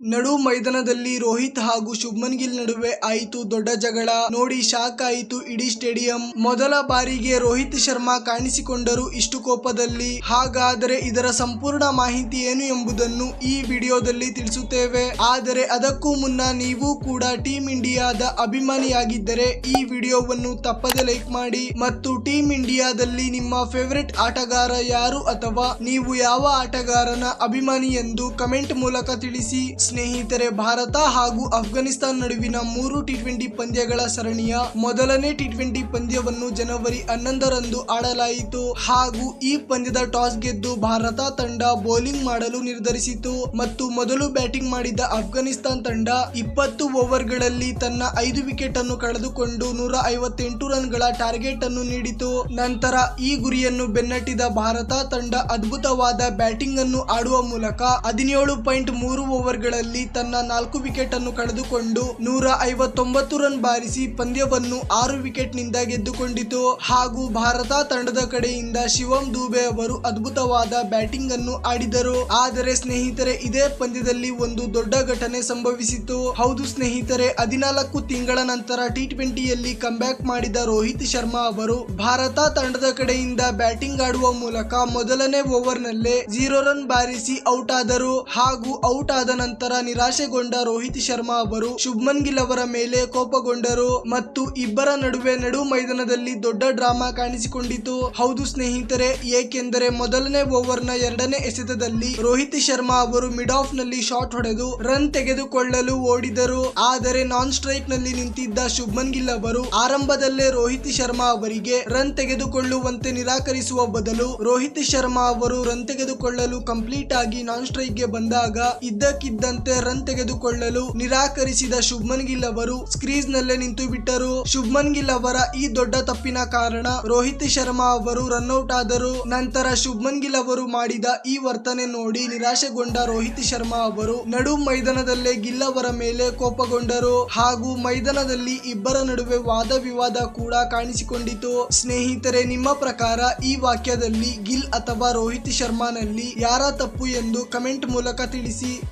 ನಡು ಮೈದಾನದಲ್ಲಿ ರೋಹಿತ್ ಹಾಗೂ ಶುಭ್ಮನ್ ಗಿಲ್ ನಡುವೆ ಆಯಿತು ದೊಡ್ಡ ಜಗಳ. ನೋಡಿ ಶಾಕ್ ಆಯಿತು ಇಡೀ ಸ್ಟೇಡಿಯಂ. ಮೊದಲ ಬಾರಿಗೆ ರೋಹಿತ್ ಶರ್ಮಾ ಕಾಣಿಸಿಕೊಂಡರು ಇಷ್ಟು ಕೋಪದಲ್ಲಿ. ಹಾಗಾದರೆ ಇದರ ಸಂಪೂರ್ಣ ಮಾಹಿತಿ ಏನು ಎಂಬುದನ್ನು ಈ ವಿಡಿಯೋದಲ್ಲಿ ತಿಳಿಸುತ್ತೇವೆ. ಆದರೆ ಅದಕ್ಕೂ ಮುನ್ನ ನೀವು ಕೂಡ ಟೀಮ್ ಇಂಡಿಯಾದ ಅಭಿಮಾನಿಯಾಗಿದ್ದರೆ ಈ ವಿಡಿಯೋವನ್ನು ತಪ್ಪದೆ ಲೈಕ್ ಮಾಡಿ. ಮತ್ತು ಟೀಮ್ ಇಂಡಿಯಾದಲ್ಲಿ ನಿಮ್ಮ ಫೇವರೆಟ್ ಆಟಗಾರ ಯಾರು ಅಥವಾ ನೀವು ಯಾವ ಆಟಗಾರನ ಅಭಿಮಾನಿ ಎಂದು ಕಮೆಂಟ್ ಮೂಲಕ ತಿಳಿಸಿ. ಸ್ನೇಹಿತರೆ, ಭಾರತ ಹಾಗೂ ಅಫ್ಘಾನಿಸ್ತಾನ್ ನಡುವಿನ ಮೂರು ಟಿ ಟ್ವೆಂಟಿ ಪಂದ್ಯಗಳ ಸರಣಿಯ ಮೊದಲನೇ ಟಿ ಟ್ವೆಂಟಿ ಪಂದ್ಯವನ್ನು ಜನವರಿ ಹನ್ನೊಂದರಂದು ಆಡಲಾಯಿತು. ಹಾಗೂ ಈ ಪಂದ್ಯದ ಟಾಸ್ ಗೆದ್ದು ಭಾರತ ತಂಡ ಬೌಲಿಂಗ್ ಮಾಡಲು ನಿರ್ಧರಿಸಿತು. ಮತ್ತು ಮೊದಲು ಬ್ಯಾಟಿಂಗ್ ಮಾಡಿದ ಅಫ್ಘಾನಿಸ್ತಾನ್ ತಂಡ ಇಪ್ಪತ್ತು ಓವರ್ಗಳಲ್ಲಿ ತನ್ನ ಐದು ವಿಕೆಟ್ ಅನ್ನು ಕಳೆದುಕೊಂಡು ನೂರ ಐವತ್ತೆಂಟು ರನ್ಗಳ ಟಾರ್ಗೆಟ್ ಅನ್ನು ನೀಡಿತು. ನಂತರ ಈ ಗುರಿಯನ್ನು ಬೆನ್ನಟ್ಟಿದ ಭಾರತ ತಂಡ ಅದ್ಭುತವಾದ ಬ್ಯಾಟಿಂಗ್ ಅನ್ನು ಆಡುವ ಮೂಲಕ ಹದಿನೇಳು ಪಾಯಿಂಟ್ ಮೂರು ಓವರ್ಗಳಲ್ಲಿ ತನ್ನ ನಾಲ್ಕು ವಿಕೆಟ್ ಅನ್ನು ಕಳೆದುಕೊಂಡು ನೂರ ಐವತ್ತೊಂಬತ್ತು ರನ್ ಬಾರಿಸಿ ಪಂದ್ಯವನ್ನು ಆರು ವಿಕೆಟ್ನಿಂದ ಗೆದ್ದುಕೊಂಡಿತು. ಹಾಗೂ ಭಾರತ ತಂಡದ ಕಡೆಯಿಂದ ಶಿವಂ ದುಬೆ ಅವರು ಅದ್ಭುತವಾದ ಬ್ಯಾಟಿಂಗ್ ಅನ್ನು ಆಡಿದರು. ಆದರೆ ಸ್ನೇಹಿತರೆ, ಇದೇ ಪಂದ್ಯದಲ್ಲಿ ಒಂದು ದೊಡ್ಡ ಘಟನೆ ಸಂಭವಿಸಿತು. ಹೌದು ಸ್ನೇಹಿತರೆ, ಹದಿನಾಲ್ಕು ತಿಂಗಳ ನಂತರ ಟಿ ಟ್ವೆಂಟಿಯಲ್ಲಿ ಕಂಬ್ಯಾಕ್ ಮಾಡಿದ ರೋಹಿತ್ ಶರ್ಮಾ ಅವರು ಭಾರತ ತಂಡದ ಕಡೆಯಿಂದ ಬ್ಯಾಟಿಂಗ್ ಆಡುವ ಮೂಲಕ ಮೊದಲನೇ ಓವರ್ನಲ್ಲೇ ಜೀರೋ ರನ್ ಬಾರಿಸಿ ಔಟ್ ಆದರು. ಹಾಗೂ ಔಟ್ ಆದ ನಂತರ ನಿರಾಶೆಗೊಂಡ ರೋಹಿತ್ ಶರ್ಮಾ ಅವರು ಶುಭ್ಮನ್ ಗಿಲ್ ಅವರ ಮೇಲೆ ಕೋಪಗೊಂಡರು ಮತ್ತು ಇಬ್ಬರ ನಡುವೆ ನಡು ಮೈದಾನದಲ್ಲಿ ದೊಡ್ಡ ಡ್ರಾಮಾ ಕಾಣಿಸಿಕೊಂಡಿತು. ಹೌದು ಸ್ನೇಹಿತರೆ, ಏಕೆಂದರೆ ಮೊದಲನೇ ಓವರ್ನ ಎರಡನೇ ಎಸೆತದಲ್ಲಿ ರೋಹಿತ್ ಶರ್ಮಾ ಅವರು ಮಿಡ್ ಆಫ್ನಲ್ಲಿ ಶಾಟ್ ಹೊಡೆದು ರನ್ ತೆಗೆದುಕೊಳ್ಳಲು ಓಡಿದರು. ಆದರೆ ನಾನ್ ಸ್ಟ್ರೈಕ್ನಲ್ಲಿ ನಿಂತಿದ್ದ ಶುಭ್ಮನ್ ಗಿಲ್ ಅವರು ಆರಂಭದಲ್ಲೇ ರೋಹಿತ್ ಶರ್ಮಾ ಅವರಿಗೆ ರನ್ ತೆಗೆದುಕೊಳ್ಳುವಂತೆ ನಿರಾಕರಿಸುವ ಬದಲು ರೋಹಿತ್ ಶರ್ಮಾ ಅವರು ರನ್ ತೆಗೆದುಕೊಳ್ಳಲು ಕಂಪ್ಲೀಟ್ ಆಗಿ ನಾನ್ ಸ್ಟ್ರೈಕ್ಗೆ ಬಂದಾಗ ಇದ್ದಕ್ಕಿದ್ದಂತೆ ರನ್ ತೆಗೆದುಕೊಳ್ಳಲು ನಿರಾಕರಿಸಿದ ಶುಭ್ಮನ್ ಗಿಲ್ ಅವರು ಸ್ಕ್ರೀಸ್ ನಲ್ಲೇ ನಿಂತು ಬಿಟ್ಟರು. ಶುಭ್ಮನ್ ಗಿಲ್ ಅವರ ಈ ದೊಡ್ಡ ತಪ್ಪಿನ ಕಾರಣ ರೋಹಿತ್ ಶರ್ಮಾ ಅವರು ರನ್ಔಟ್ ಆದರು. ನಂತರ ಶುಭ್ಮನ್ ಗಿಲ್ ಅವರು ಮಾಡಿದ ಈ ವರ್ತನೆ ನೋಡಿ ನಿರಾಶೆಗೊಂಡ ರೋಹಿತ್ ಶರ್ಮಾ ಅವರು ನಡು ಮೈದಾನದಲ್ಲೇ ಗಿಲ್ ಅವರ ಮೇಲೆ ಕೋಪಗೊಂಡರು. ಹಾಗೂ ಮೈದಾನದಲ್ಲಿ ಇಬ್ಬರ ನಡುವೆ ವಾದ ವಿವಾದ ಕೂಡ ಕಾಣಿಸಿಕೊಂಡಿತು. ಸ್ನೇಹಿತರೆ, ನಿಮ್ಮ ಪ್ರಕಾರ ಈ ವಾಕ್ಯದಲ್ಲಿ ಗಿಲ್ ಅಥವಾ ರೋಹಿತ್ ಶರ್ಮಾನಲ್ಲಿ ಯಾರ ತಪ್ಪು ಎಂದು ಕಮೆಂಟ್ ಮೂಲಕ ತಿಳಿಸಿ.